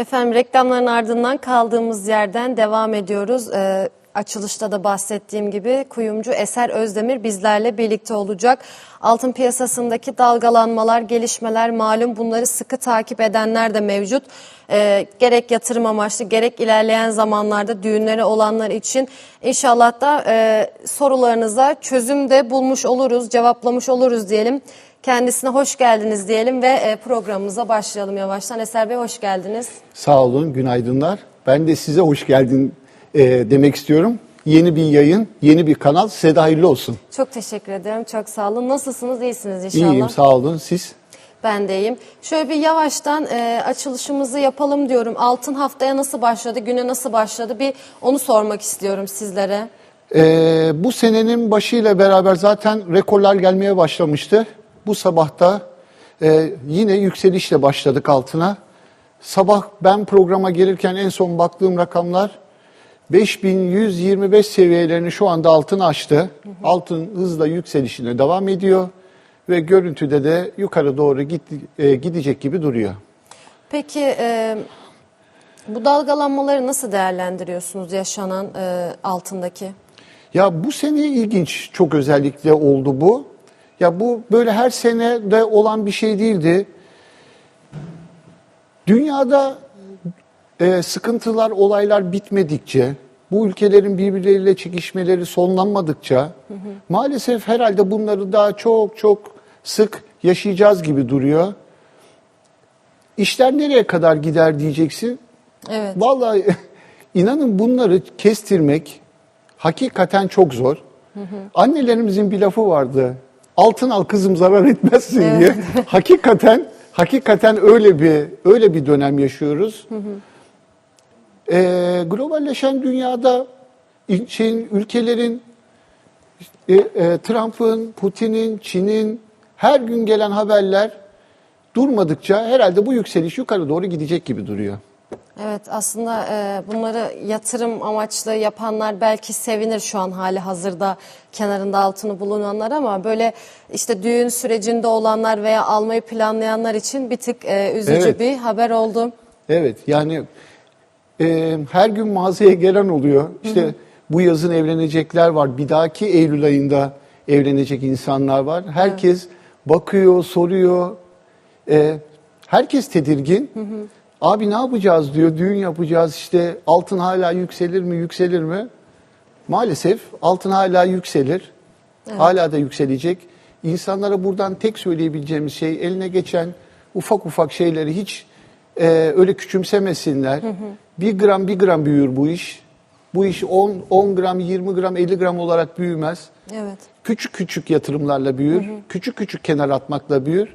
Efendim reklamların ardından kaldığımız yerden devam ediyoruz. Ee, açılışta da bahsettiğim gibi kuyumcu Eser Özdemir bizlerle birlikte olacak. Altın piyasasındaki dalgalanmalar, gelişmeler malum bunları sıkı takip edenler de mevcut. Ee, gerek yatırım amaçlı gerek ilerleyen zamanlarda düğünleri olanlar için inşallah da e, sorularınıza çözüm de bulmuş oluruz, cevaplamış oluruz diyelim. Kendisine hoş geldiniz diyelim ve e, programımıza başlayalım yavaştan. Eser Bey hoş geldiniz. Sağ olun, günaydınlar. Ben de size hoş geldin e, demek istiyorum. Yeni bir yayın, yeni bir kanal size de hayırlı olsun. Çok teşekkür ederim. Çok sağ olun. Nasılsınız? İyisiniz inşallah. İyiyim, sağ olun. Siz? Ben de iyiyim. Şöyle bir yavaştan e, açılışımızı yapalım diyorum. Altın haftaya nasıl başladı? Güne nasıl başladı? Bir onu sormak istiyorum sizlere. E, bu senenin başıyla beraber zaten rekorlar gelmeye başlamıştı. Bu sabahta e, yine yükselişle başladık altına. Sabah ben programa gelirken en son baktığım rakamlar 5125 seviyelerini şu anda altın aştı. Altın hızla yükselişine devam ediyor ve görüntüde de yukarı doğru git, e, gidecek gibi duruyor. Peki e, bu dalgalanmaları nasıl değerlendiriyorsunuz yaşanan e, altındaki? Ya bu sene ilginç çok özellikle oldu bu. Ya bu böyle her sene de olan bir şey değildi. Dünyada e, sıkıntılar, olaylar bitmedikçe, bu ülkelerin birbirleriyle çekişmeleri sonlanmadıkça maalesef herhalde bunları daha çok çok sık yaşayacağız gibi duruyor. İşler nereye kadar gider diyeceksin. Evet. Vallahi inanın bunları kestirmek hakikaten çok zor. Annelerimizin bir lafı vardı. Altın al kızım zarar etmezsin diye. hakikaten hakikaten öyle bir öyle bir dönem yaşıyoruz. Ee, globalleşen dünyada in- şeyin ülkelerin e, e, Trump'ın, Putin'in, Çin'in her gün gelen haberler durmadıkça herhalde bu yükseliş yukarı doğru gidecek gibi duruyor. Evet aslında e, bunları yatırım amaçlı yapanlar belki sevinir şu an hali hazırda kenarında altını bulunanlar ama böyle işte düğün sürecinde olanlar veya almayı planlayanlar için bir tık e, üzücü Evet. bir haber oldu. Evet yani e, her gün mağazaya gelen oluyor. İşte bu yazın evlenecekler var. Bir dahaki Eylül ayında evlenecek insanlar var. Herkes bakıyor, soruyor. E, herkes tedirgin. Abi ne yapacağız diyor. Düğün yapacağız işte altın hala yükselir mi yükselir mi? Maalesef altın hala yükselir. Hala da yükselecek. İnsanlara buradan tek söyleyebileceğimiz şey eline geçen ufak ufak şeyleri hiç e, öyle küçümsemesinler. Bir gram bir gram büyür bu iş. Bu iş 10, 10 gram, 20 gram, 50 gram olarak büyümez. Evet. Küçük küçük yatırımlarla büyür. Küçük küçük kenar atmakla büyür.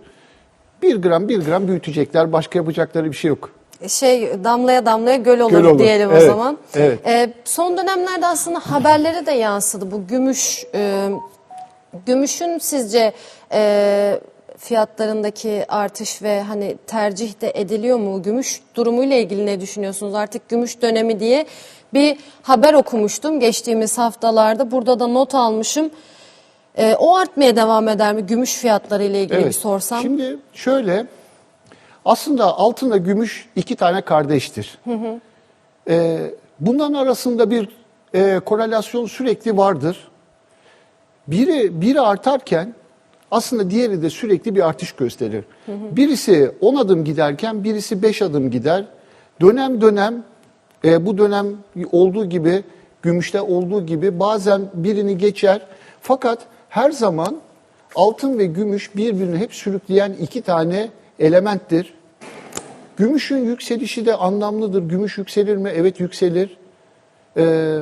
Bir gram bir gram büyütecekler. Başka yapacakları bir şey yok. Şey damlaya damlaya göl olur, Göl olur. diyelim o Evet, zaman. evet. E, son dönemlerde aslında haberlere de yansıdı bu gümüş. e, gümüşün sizce e, fiyatlarındaki artış ve hani tercih de ediliyor mu? Gümüş durumuyla ilgili ne düşünüyorsunuz? Artık gümüş dönemi diye bir haber okumuştum geçtiğimiz haftalarda. Burada da not almışım. E, o artmaya devam eder mi? Gümüş fiyatları ile ilgili bir sorsam. Şimdi şöyle, aslında altınla gümüş iki tane kardeştir. Ee, bunların arasında bir e, korelasyon sürekli vardır. Biri biri artarken aslında diğeri de sürekli bir artış gösterir. Birisi 10 adım giderken birisi 5 adım gider. Dönem dönem e, bu dönem olduğu gibi gümüşte olduğu gibi bazen birini geçer. Fakat her zaman altın ve gümüş birbirini hep sürükleyen iki tane elementtir. Gümüşün yükselişi de anlamlıdır. Gümüş yükselir mi? Evet yükselir. Ee,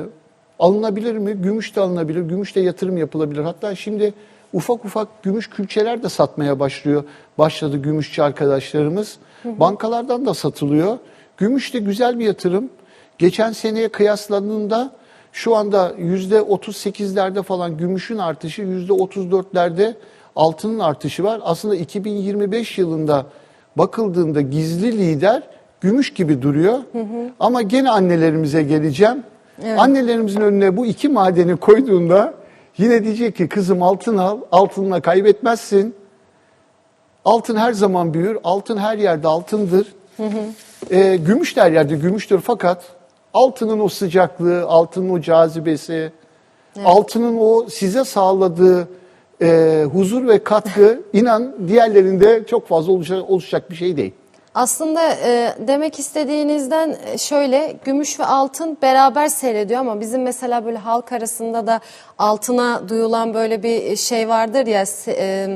alınabilir mi? Gümüş de alınabilir. Gümüş de yatırım yapılabilir. Hatta şimdi ufak ufak gümüş külçeler de satmaya başlıyor. Başladı gümüşçü arkadaşlarımız. Bankalardan da satılıyor. Gümüş de güzel bir yatırım. Geçen seneye kıyaslandığında şu anda yüzde 38'lerde falan gümüşün artışı, yüzde 34'lerde altının artışı var. Aslında 2025 yılında bakıldığında gizli lider gümüş gibi duruyor. Ama gene annelerimize geleceğim. Annelerimizin önüne bu iki madeni koyduğunda yine diyecek ki kızım altın al, altınla kaybetmezsin. Altın her zaman büyür, altın her yerde altındır. e, gümüş de her yerde gümüştür fakat altının o sıcaklığı, altının o cazibesi, altının o size sağladığı e, huzur ve katkı inan diğerlerinde çok fazla oluşacak, oluşacak bir şey değil. Aslında e, demek istediğinizden e, şöyle gümüş ve altın beraber seyrediyor ama bizim mesela böyle halk arasında da altına duyulan böyle bir şey vardır ya e,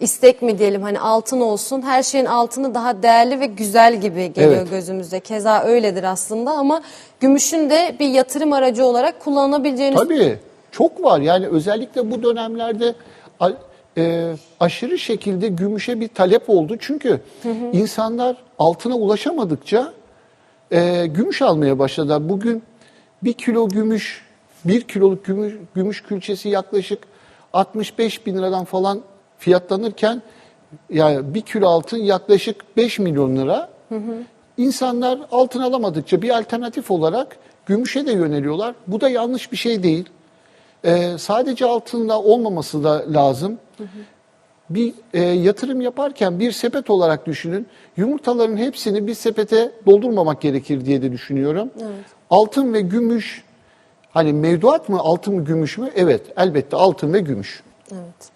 istek mi diyelim hani altın olsun her şeyin altını daha değerli ve güzel gibi geliyor Evet. gözümüzde. Keza öyledir aslında ama gümüşün de bir yatırım aracı olarak kullanabileceğiniz Tabii çok var yani özellikle bu dönemlerde e, aşırı şekilde gümüşe bir talep oldu. Çünkü insanlar altına ulaşamadıkça e, gümüş almaya başladılar. Bugün bir kilo gümüş, bir kiloluk gümüş, gümüş külçesi yaklaşık 65 bin liradan falan fiyatlanırken yani bir kilo altın yaklaşık 5 milyon lira. İnsanlar altın alamadıkça bir alternatif olarak gümüşe de yöneliyorlar. Bu da yanlış bir şey değil. Ee, sadece altında olmaması da lazım. Bir e, yatırım yaparken bir sepet olarak düşünün. Yumurtaların hepsini bir sepete doldurmamak gerekir diye de düşünüyorum. Altın ve gümüş, hani mevduat mı altın mı gümüş mü? Evet elbette altın ve gümüş. Evet.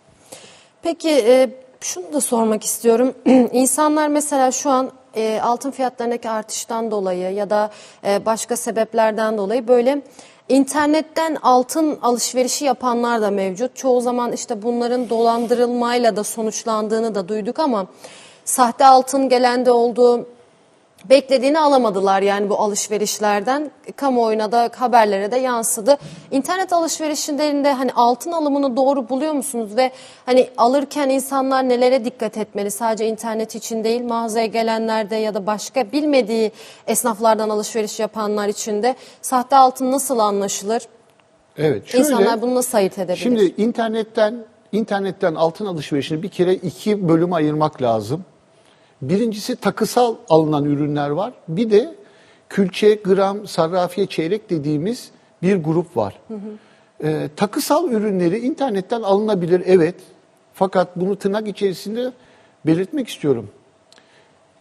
Peki e, şunu da sormak istiyorum. İnsanlar mesela şu an e, altın fiyatlarındaki artıştan dolayı ya da e, başka sebeplerden dolayı böyle internetten altın alışverişi yapanlar da mevcut. Çoğu zaman işte bunların dolandırılmayla da sonuçlandığını da duyduk ama sahte altın gelen de oldu. Beklediğini alamadılar yani bu alışverişlerden. Kamuoyuna da haberlere de yansıdı. İnternet alışverişlerinde hani altın alımını doğru buluyor musunuz ve hani alırken insanlar nelere dikkat etmeli? Sadece internet için değil mağazaya gelenlerde ya da başka bilmediği esnaflardan alışveriş yapanlar için de sahte altın nasıl anlaşılır? Evet. Şöyle, İnsanlar bunu nasıl ayırt edebilir? Şimdi internetten internetten altın alışverişini bir kere iki bölüme ayırmak lazım. Birincisi takısal alınan ürünler var. Bir de külçe, gram, sarrafiye, çeyrek dediğimiz bir grup var. Ee, takısal ürünleri internetten alınabilir evet. Fakat bunu tırnak içerisinde belirtmek istiyorum.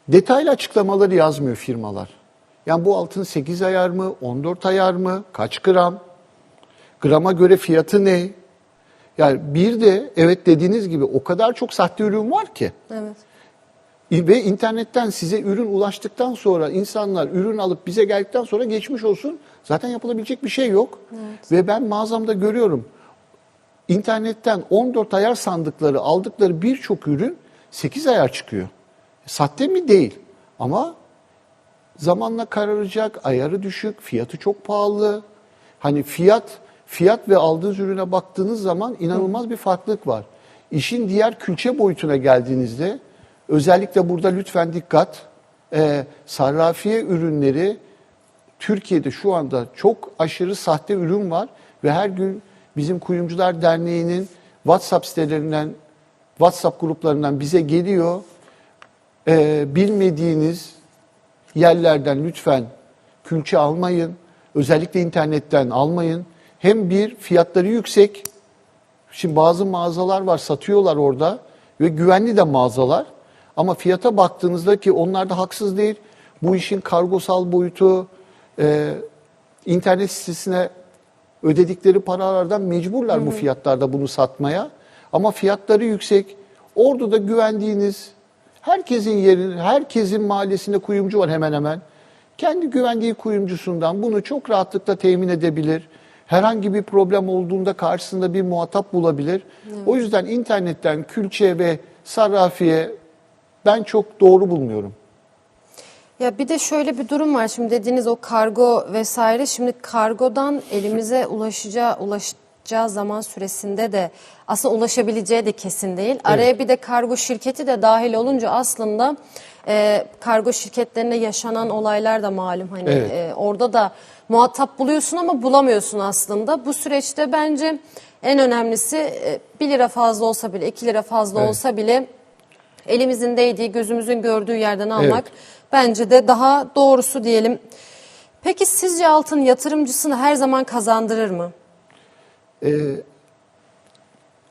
Detaylı açıklamaları yazmıyor firmalar. Yani bu altın 8 ayar mı, 14 ayar mı, kaç gram, grama göre fiyatı ne? Yani bir de evet dediğiniz gibi o kadar çok sahte ürün var ki. Evet. Ve internetten size ürün ulaştıktan sonra insanlar ürün alıp bize geldikten sonra geçmiş olsun. Zaten yapılabilecek bir şey yok. Ve ben mağazamda görüyorum. İnternetten 14 ayar sandıkları aldıkları birçok ürün 8 ayar çıkıyor. Sahte mi? Değil. Ama zamanla kararacak, ayarı düşük, fiyatı çok pahalı. Hani fiyat fiyat ve aldığınız ürüne baktığınız zaman inanılmaz bir farklılık var. İşin diğer külçe boyutuna geldiğinizde özellikle burada lütfen dikkat. Ee, sarrafiye ürünleri Türkiye'de şu anda çok aşırı sahte ürün var ve her gün bizim Kuyumcular Derneği'nin WhatsApp sitelerinden, WhatsApp gruplarından bize geliyor. Ee, bilmediğiniz yerlerden lütfen külçe almayın. Özellikle internetten almayın. Hem bir fiyatları yüksek. Şimdi bazı mağazalar var satıyorlar orada ve güvenli de mağazalar. Ama fiyata baktığınızda ki onlar da haksız değil. Bu işin kargosal boyutu, e, internet sitesine ödedikleri paralardan mecburlar bu fiyatlarda bunu satmaya. Ama fiyatları yüksek. Orada da güvendiğiniz herkesin yerinin, herkesin mahallesinde kuyumcu var hemen hemen. Kendi güvendiği kuyumcusundan bunu çok rahatlıkla temin edebilir. Herhangi bir problem olduğunda karşısında bir muhatap bulabilir. O yüzden internetten külçe ve sarrafiye ben çok doğru bulmuyorum. Ya bir de şöyle bir durum var. Şimdi dediğiniz o kargo vesaire. Şimdi kargodan elimize ulaşacağı ulaşacağı zaman süresinde de aslında ulaşabileceği de kesin değil. Araya bir de kargo şirketi de dahil olunca aslında e, kargo şirketlerinde yaşanan olaylar da malum. Hani Evet. e, orada da muhatap buluyorsun ama bulamıyorsun aslında. Bu süreçte bence en önemlisi e, 1 lira fazla olsa bile 2 lira fazla olsa bile elimizin değdiği, gözümüzün gördüğü yerden almak Evet. bence de daha doğrusu diyelim. Peki sizce altın yatırımcısını her zaman kazandırır mı? Ee,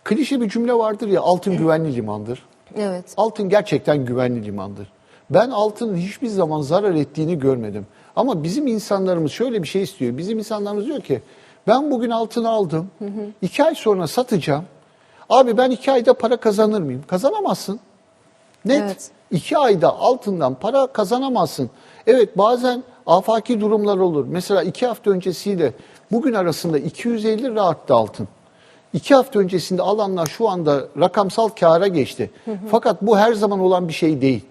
klişe bir cümle vardır ya altın güvenli limandır. Evet. Altın gerçekten güvenli limandır. Ben altının hiçbir zaman zarar ettiğini görmedim. Ama bizim insanlarımız şöyle bir şey istiyor. Bizim insanlarımız diyor ki ben bugün altını aldım. iki ay sonra satacağım. Abi ben iki ayda para kazanır mıyım? Kazanamazsın. Net. Evet. İki ayda altından para kazanamazsın. Evet bazen afaki durumlar olur. Mesela iki hafta öncesiyle bugün arasında 250 lira arttı altın. İki hafta öncesinde alanlar şu anda rakamsal kâra geçti. Fakat bu her zaman olan bir şey değil.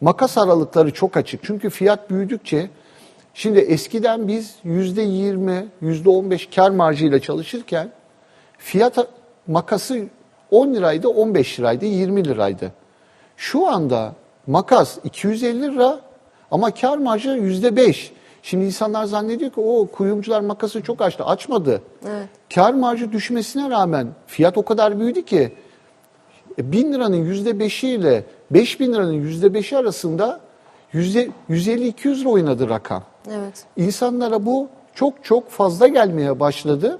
Makas aralıkları çok açık. Çünkü fiyat büyüdükçe şimdi eskiden biz yüzde 20, yüzde 15 kar marjıyla çalışırken fiyat makası 10 liraydı, 15 liraydı, 20 liraydı. Şu anda makas 250 lira ama kar marjı yüzde beş. Şimdi insanlar zannediyor ki o kuyumcular makası çok açtı. Açmadı. Evet. Kar marjı düşmesine rağmen fiyat o kadar büyüdü ki e, 1000 liranın yüzde beşi ile 5000 liranın yüzde beşi arasında yüzde 150-200 lira oynadı rakam. Evet. İnsanlara bu çok çok fazla gelmeye başladı.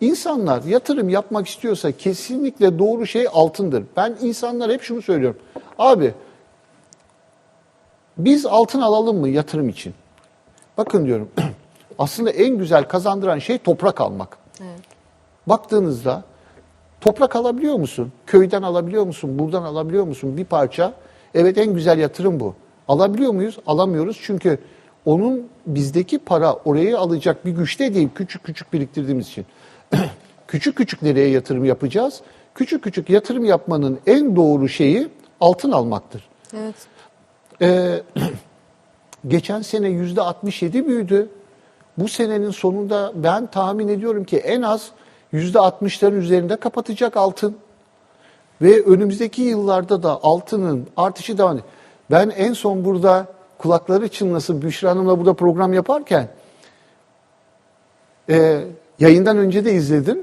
İnsanlar yatırım yapmak istiyorsa kesinlikle doğru şey altındır. Ben insanlara hep şunu söylüyorum. Abi biz altın alalım mı yatırım için? Bakın diyorum. Aslında en güzel kazandıran şey toprak almak. Evet. Baktığınızda toprak alabiliyor musun? Köyden alabiliyor musun? Buradan alabiliyor musun? Bir parça. Evet en güzel yatırım bu. Alabiliyor muyuz? Alamıyoruz. Çünkü onun bizdeki para orayı alacak bir güçte değil. Küçük küçük biriktirdiğimiz için. küçük küçük nereye yatırım yapacağız? Küçük küçük yatırım yapmanın en doğru şeyi altın almaktır. Evet. Ee, geçen sene yüzde 67 büyüdü. Bu senenin sonunda ben tahmin ediyorum ki en az yüzde 60'ların üzerinde kapatacak altın. Ve önümüzdeki yıllarda da altının artışı devam edecek. Ben en son burada kulakları çınlasın Büşra Hanım'la burada program yaparken e, yayından önce de izledim.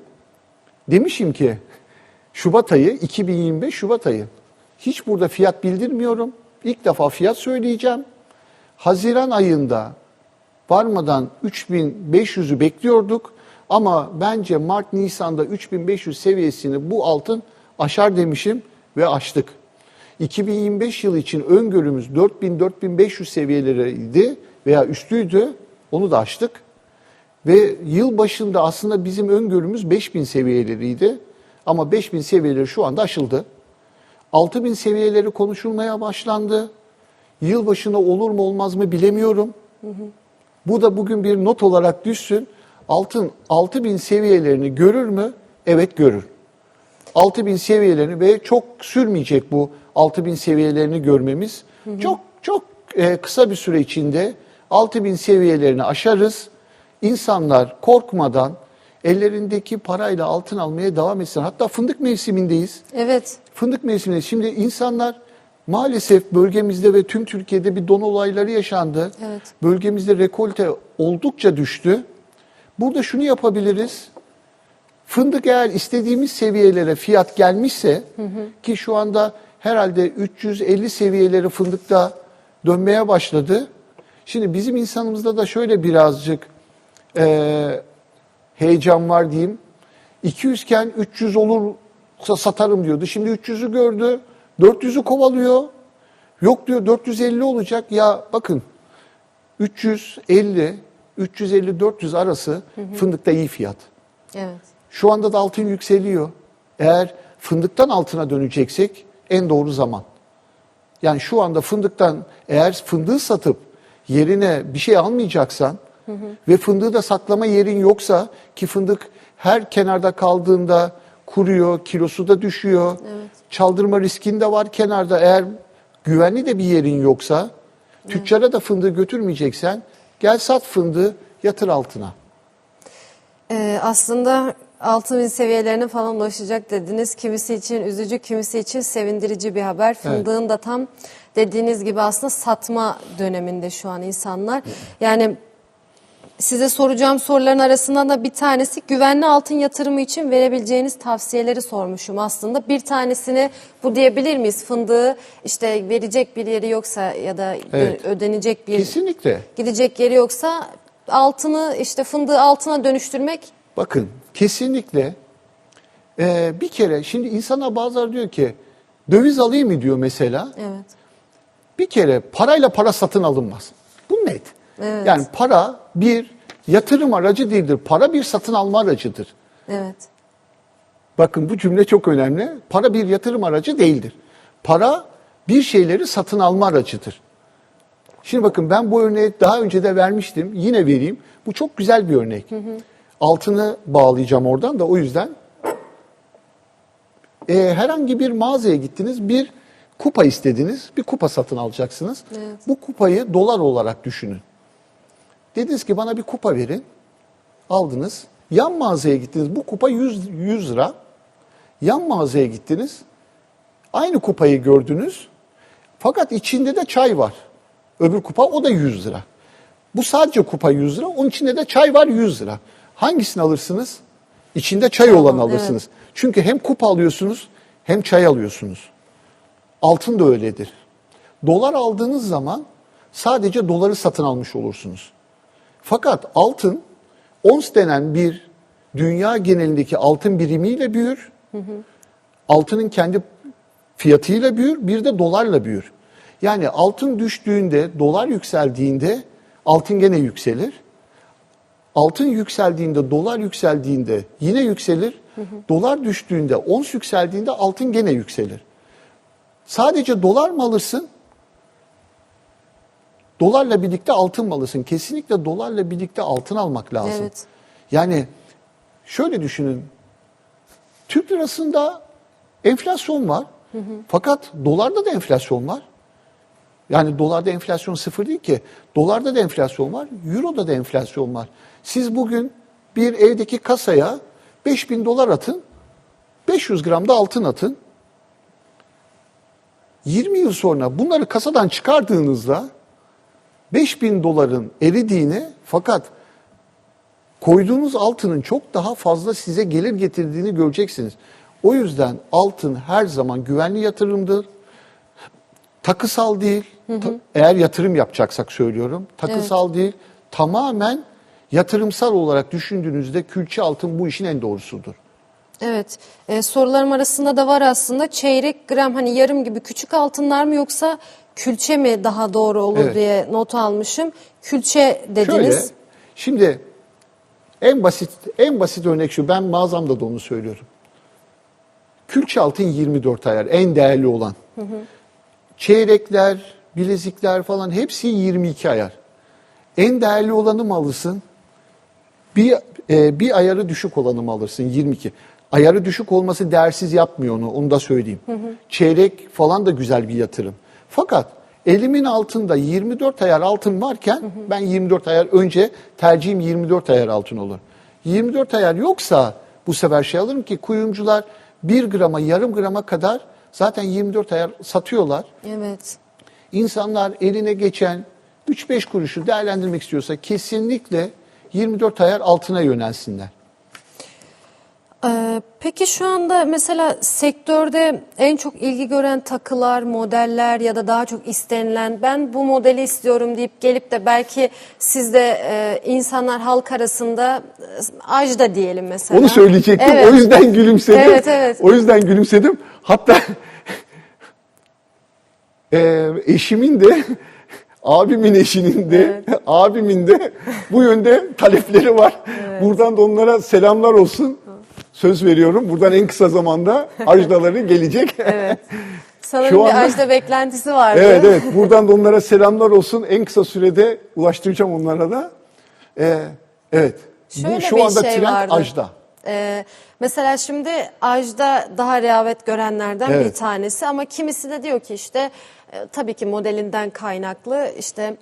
Demişim ki Şubat ayı 2025 Şubat ayı. Hiç burada fiyat bildirmiyorum. İlk defa fiyat söyleyeceğim. Haziran ayında varmadan 3500'ü bekliyorduk ama bence Mart Nisan'da 3500 seviyesini bu altın aşar demişim ve aştık. 2025 yılı için öngörümüz 4000-4500 seviyeleriydi veya üstüydü. Onu da aştık. Ve yıl başında aslında bizim öngörümüz 5000 seviyeleriydi. Ama 5000 seviyeleri şu anda aşıldı. 6000 seviyeleri konuşulmaya başlandı. Yıl başına olur mu olmaz mı bilemiyorum. Bu da bugün bir not olarak düşsün. Altın 6000 seviyelerini görür mü? Evet görür. 6000 seviyelerini ve çok sürmeyecek bu 6000 seviyelerini görmemiz. Çok çok e, kısa bir süre içinde 6000 seviyelerini aşarız. İnsanlar korkmadan ellerindeki parayla altın almaya devam etsin. Hatta fındık mevsimindeyiz. Evet. Fındık mevsiminde şimdi insanlar maalesef bölgemizde ve tüm Türkiye'de bir don olayları yaşandı. Evet. Bölgemizde rekolte oldukça düştü. Burada şunu yapabiliriz. Fındık eğer istediğimiz seviyelere fiyat gelmişse ki şu anda herhalde 350 seviyeleri fındıkta dönmeye başladı. Şimdi bizim insanımızda da şöyle birazcık eee, heyecan var diyeyim. 200 iken 300 olursa satarım diyordu. Şimdi 300'ü gördü. 400'ü kovalıyor. Yok diyor 450 olacak. Ya bakın 350 350 400 arası fındıkta iyi fiyat. Evet. Şu anda da altın yükseliyor. Eğer fındıktan altına döneceksek en doğru zaman. Yani şu anda fındıktan eğer fındığı satıp yerine bir şey almayacaksan ve fındığı da saklama yerin yoksa ki fındık her kenarda kaldığında kuruyor, kilosu da düşüyor. Çaldırma riskin de var kenarda. Eğer güvenli de bir yerin yoksa tüccara da fındığı götürmeyeceksen gel sat fındığı yatır altına. Ee, aslında 6000 seviyelerine falan ulaşacak dediniz. Kimisi için üzücü, kimisi için sevindirici bir haber. Fındığın da tam dediğiniz gibi aslında satma döneminde şu an insanlar. Yani size soracağım soruların arasından da bir tanesi güvenli altın yatırımı için verebileceğiniz tavsiyeleri sormuşum aslında. Bir tanesini bu diyebilir miyiz? Fındığı işte verecek bir yeri yoksa ya da Evet. ödenecek bir Kesinlikle. gidecek yeri yoksa altını işte fındığı altına dönüştürmek Bakın kesinlikle eee, bir kere şimdi insana bazıları diyor ki döviz alayım mı diyor mesela. evet. Bir kere parayla para satın alınmaz. Bu net. Yani para bir yatırım aracı değildir. Para bir satın alma aracıdır. Evet. Bakın bu cümle çok önemli. Para bir yatırım aracı değildir. Para bir şeyleri satın alma aracıdır. Şimdi bakın ben bu örneği daha önce de vermiştim. Yine vereyim. Bu çok güzel bir örnek. Altını bağlayacağım oradan da o yüzden. Ee, herhangi bir mağazaya gittiniz, bir kupa istediniz, bir kupa satın alacaksınız. Bu kupayı dolar olarak düşünün. Dediniz ki bana bir kupa verin. Aldınız. Yan mağazaya gittiniz. Bu kupa 100, 100 lira. Yan mağazaya gittiniz. Aynı kupayı gördünüz. Fakat içinde de çay var. Öbür kupa o da 100 lira. Bu sadece kupa 100 lira. Onun içinde de çay var 100 lira. Hangisini alırsınız? İçinde çay olanı alırsınız. Çünkü hem kupa alıyorsunuz hem çay alıyorsunuz. Altın da öyledir. Dolar aldığınız zaman sadece doları satın almış olursunuz. Fakat altın ons denen bir dünya genelindeki altın birimiyle büyür. Altının kendi fiyatıyla büyür, bir de dolarla büyür. Yani altın düştüğünde, dolar yükseldiğinde altın gene yükselir. Altın yükseldiğinde, dolar yükseldiğinde yine yükselir. Dolar düştüğünde, ons yükseldiğinde altın gene yükselir. Sadece dolar mı alırsın? Dolarla birlikte altın mı alırsın? Kesinlikle dolarla birlikte altın almak lazım. Evet. Yani şöyle düşünün. Türk lirasında enflasyon var. Fakat dolarda da enflasyon var. Yani dolarda enflasyon sıfır değil ki. Dolarda da enflasyon var, euroda da enflasyon var. Siz bugün bir evdeki kasaya 5000 dolar atın, 500 gram da altın atın. 20 yıl sonra bunları kasadan çıkardığınızda 5000 doların eridiğini fakat koyduğunuz altının çok daha fazla size gelir getirdiğini göreceksiniz. O yüzden altın her zaman güvenli yatırımdır. Takısal değil. Ta- eğer yatırım yapacaksak söylüyorum. Takısal değil. Tamamen yatırımsal olarak düşündüğünüzde külçe altın bu işin en doğrusudur. Evet. Ee, sorularım arasında da var aslında. Çeyrek gram hani yarım gibi küçük altınlar mı yoksa külçe mi daha doğru olur Evet. diye not almışım. Külçe dediniz. Şöyle, şimdi en basit en basit örnek şu. Ben mağazamda da onu söylüyorum. Külçe altın 24 ayar en değerli olan. Çeyrekler, bilezikler falan hepsi 22 ayar. En değerli olanı mı alırsın? Bir e, bir ayarı düşük olanı mı alırsın? 22. Ayarı düşük olması değersiz yapmıyor onu. Onu da söyleyeyim. Çeyrek falan da güzel bir yatırım. Fakat elimin altında 24 ayar altın varken ben 24 ayar önce tercihim 24 ayar altın olur. 24 ayar yoksa bu sefer şey alırım ki kuyumcular 1 grama yarım grama kadar zaten 24 ayar satıyorlar. Evet. İnsanlar eline geçen 3-5 kuruşu değerlendirmek istiyorsa kesinlikle 24 ayar altına yönelsinler. Ee, peki şu anda mesela sektörde en çok ilgi gören takılar, modeller ya da daha çok istenilen ben bu modeli istiyorum deyip gelip de belki sizde e, insanlar halk arasında e, ajda diyelim mesela. Onu söyleyecektim. Evet. O yüzden gülümsedim. Evet, evet. O yüzden gülümsedim. Hatta e, eşimin de abimin eşinin de abimin de bu yönde talepleri var. Buradan da onlara selamlar olsun. Söz veriyorum. Buradan en kısa zamanda ajdaları gelecek. Sanırım Şu bir anda- ajda beklentisi vardı. Evet evet. Buradan da onlara selamlar olsun. En kısa sürede ulaştıracağım onlara da. Ee, evet. Şöyle Bu şu bir anda şey trend vardı. ajda. Ee, mesela şimdi Ajda daha rehavet görenlerden bir Evet. tanesi ama kimisi de diyor ki işte e, tabii ki modelinden kaynaklı işte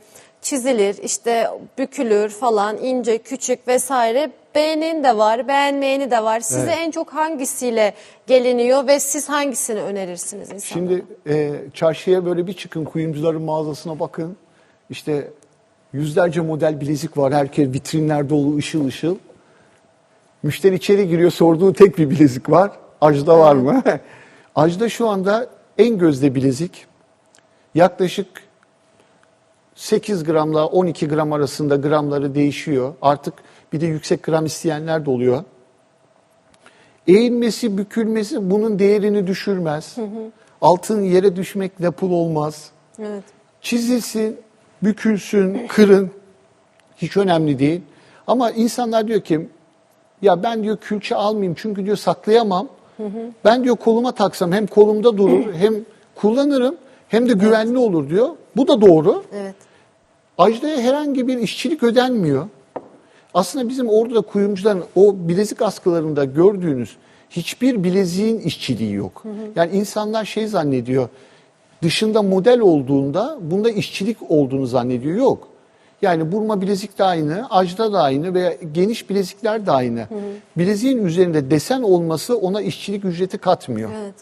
çizilir, işte bükülür falan ince, küçük vesaire. Beğenin de var, beğenmeyeni de var. Size Evet. en çok hangisiyle geliniyor ve siz hangisini önerirsiniz insanlara? Şimdi e, çarşıya böyle bir çıkın kuyumcuların mağazasına bakın. İşte yüzlerce model bilezik var. Herkes vitrinler dolu ışıl ışıl. Müşteri içeri giriyor sorduğu tek bir bilezik var. Ajda var mı? Ajda şu anda en gözde bilezik. Yaklaşık 8 gramla 12 gram arasında gramları değişiyor. Artık bir de yüksek gram isteyenler de oluyor. Eğilmesi, bükülmesi bunun değerini düşürmez. Altın yere düşmekle pul olmaz. Evet. Çizilsin, bükülsün, kırın. Hiç önemli değil. Ama insanlar diyor ki ya ben diyor külçe almayayım çünkü diyor saklayamam. Ben diyor koluma taksam hem kolumda durur hem kullanırım hem de güvenli olur diyor. Bu da doğru. Evet. Ajda'ya herhangi bir işçilik ödenmiyor. Aslında bizim orada kuyumcuların o bilezik askılarında gördüğünüz hiçbir bileziğin işçiliği yok. Yani insanlar şey zannediyor. Dışında model olduğunda bunda işçilik olduğunu zannediyor. Yok. Yani burma bilezik de aynı, ajda da aynı veya geniş bilezikler de aynı. Bileziğin üzerinde desen olması ona işçilik ücreti katmıyor. Evet.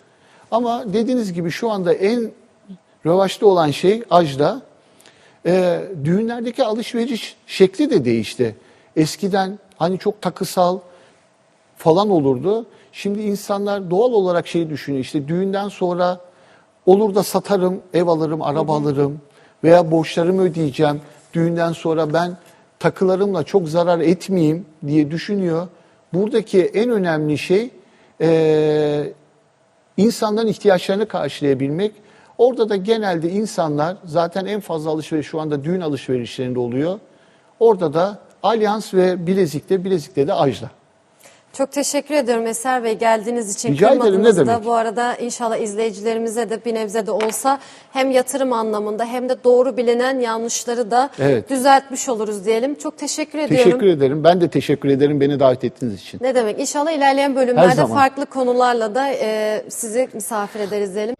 Ama dediğiniz gibi şu anda en revaçta olan şey ajda. Ee, düğünlerdeki alışveriş şekli de değişti. Eskiden hani çok takısal falan olurdu. Şimdi insanlar doğal olarak şey düşünüyor. İşte düğünden sonra olur da satarım, ev alırım, araba alırım veya borçlarımı ödeyeceğim. Düğünden sonra ben takılarımla çok zarar etmeyeyim diye düşünüyor. Buradaki en önemli şey eee insanların ihtiyaçlarını karşılayabilmek. Orada da genelde insanlar zaten en fazla alışveriş şu anda düğün alışverişlerinde oluyor. Orada da Alyans ve Bilezik'te, Bilezik'te de Ajda. Çok teşekkür ediyorum Eser Bey geldiğiniz için. Rica ederim, ne demek. Bu arada inşallah izleyicilerimize de bir nebze de olsa hem yatırım anlamında hem de doğru bilinen yanlışları da Evet. düzeltmiş oluruz diyelim. Çok teşekkür ediyorum. Teşekkür ederim. Ben de teşekkür ederim beni davet ettiğiniz için. Ne demek? İnşallah ilerleyen bölümlerde farklı konularla da e, sizi misafir ederiz diyelim.